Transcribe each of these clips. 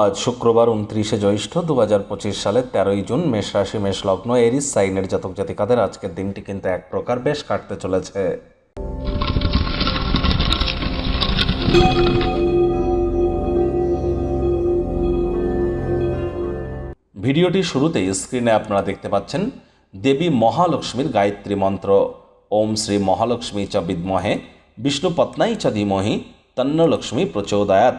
আজ শুক্রবার উনত্রিশে জ্যৈষ্ঠ দু হাজার পঁচিশ সালের তেরোই জুন মেষ রাশি মেষ লগ্ন এরিস, সাইনের জাতক জাতিকাদের আজকের দিনটি কিন্তু এক প্রকার বেশ কাটতে চলেছে। ভিডিওটির শুরুতেই স্ক্রিনে আপনারা দেখতে পাচ্ছেন দেবী মহালক্ষ্মীর গায়ত্রী মন্ত্র। ওম শ্রী মহালক্ষ্মী চ বিদ্মহে, বিষ্ণু পত্নাই চ ধীমহি, তন্ন লক্ষ্মী প্রচোদয়াত।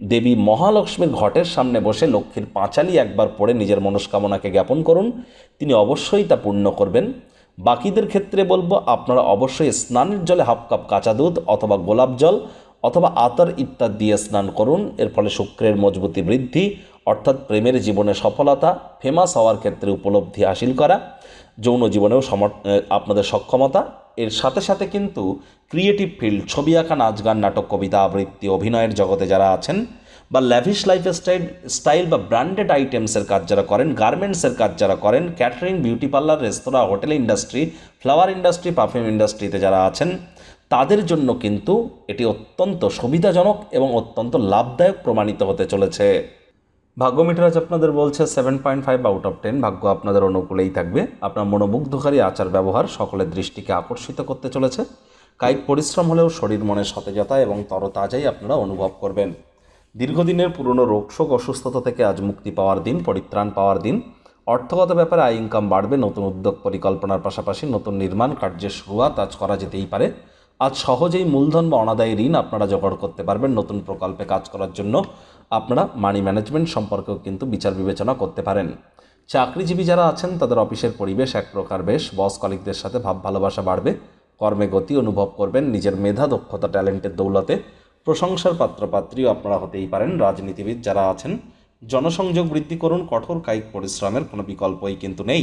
দেবী মহালক্ষ্মীর ঘটের সামনে বসে লক্ষ্মীর পাঁচালি একবার পড়ে নিজের মনস্কামনাকে জ্ঞাপন করুন। তিনি অবশ্যই তা পূর্ণ করবেন। বাকিদের ক্ষেত্রে বলব, আপনারা অবশ্যই স্নানের জলে হাফ কাপ কাঁচা দুধ অথবা গোলাপ জল অথবা আতর ইত্যাদি দিয়ে স্নান করুন। এর ফলে শুক্রের মজবুতি বৃদ্ধি অর্থাৎ প্রেমের জীবনে সফলতা ফেমাস হওয়ার ক্ষেত্রে উপলব্ধি হাসিল করা, যৌন জীবনেও সমর আপনাদের সক্ষমতা। এর সাথে সাথে কিন্তু ক্রিয়েটিভ ফিল্ড ছবি আঁকা, নাচ গান, নাটক, কবিতা আবৃত্তি, অভিনয়ের জগতে যারা আছেন বা ল্যাভিশ লাইফ স্টাইল স্টাইল বা ব্র্যান্ডেড আইটেমসের কাজ যারা করেন গার্মেন্টসের কাজ যারা করেন ক্যাটারিং বিউটি পার্লার রেস্তোরাঁ hotel industry flower industry perfume ইন্ডাস্ট্রিতে যারা আছেন, তাদের জন্য কিন্তু এটি অত্যন্ত সুবিধাজনক এবং অত্যন্ত লাভদায়ক প্রমাণিত হতে চলেছে। ভাগ্য মিটার আপনাদের বলছে seven point five out of ten ভাগ্য আপনাদের অনুকূলেই থাকবে। আপনার মনোমুগ্ধকারী আচার ব্যবহার সকলের দৃষ্টিকে আকর্ষিত করতে চলেছে। কায়িক পরিশ্রম হলেও শরীর মনের সতেজতা এবং তরতাজাই আপনারা অনুভব করবেন। দীর্ঘদিনের পুরনো রোগশোক অসুস্থতা থেকে আজ মুক্তি পাওয়ার দিন, পরিত্রাণ পাওয়ার দিন। অর্থগত ব্যাপারে আয় ইনকাম বাড়বে। নতুন উদ্যোগ পরিকল্পনার পাশাপাশি নতুন নির্মাণ কার্যের শুরুয়াত আজ করা যেতেই পারে। আজ সহজেই মূলধন বা অনাদায়ী ঋণ আপনারা জোগাড় করতে পারবেন। নতুন প্রকল্পে কাজ করার জন্য আপনারা মানি ম্যানেজমেন্ট সম্পর্কেও কিন্তু বিচার বিবেচনা করতে পারেন। চাকরিজীবী যারা আছেন, তাদের অফিসের পরিবেশ এক প্রকার বেশ। বস কলিকদের সাথে ভাব ভালোবাসা বাড়বে, কর্মে গতি অনুভব করবেন, নিজের মেধা, দক্ষতা, ট্যালেন্টের দৌলতে প্রশংসার পাত্রপাত্রীও আপনারা হতেই পারেন। রাজনীতিবিদ যারা আছেন, জনসংযোগ বৃদ্ধি করুন, কঠোর কায়িক পরিশ্রমের কোনো বিকল্পই কিন্তু নেই।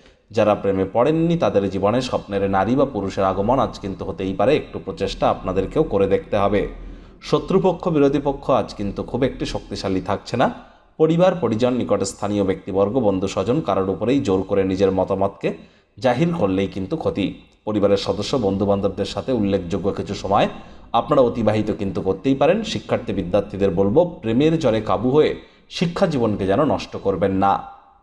যারা প্রেমে পড়েননি, তাদের জীবনে স্বপ্নের নারী বা পুরুষের আগমন আজ কিন্তু হতেই পারে। একটু প্রচেষ্টা আপনাদেরকেও করে দেখতে হবে। শত্রুপক্ষ, বিরোধী পক্ষ আজ কিন্তু খুব একটি শক্তিশালী থাকছে না। পরিবার, পরিজন, নিকটে স্থানীয় ব্যক্তিবর্গ, বন্ধু স্বজন কারোর উপরেই জোর করে নিজের মতামতকে জাহির করলেই কিন্তু ক্ষতি। পরিবারের সদস্য বন্ধু বান্ধবদের সাথে উল্লেখযোগ্য কিছু সময় আপনারা অতিবাহিত কিন্তু করতেই পারেন। শিক্ষার্থী, বিদ্যার্থীদের বলব, প্রেমের জলে কাবু হয়ে শিক্ষা জীবনকে যেন নষ্ট করবেন না।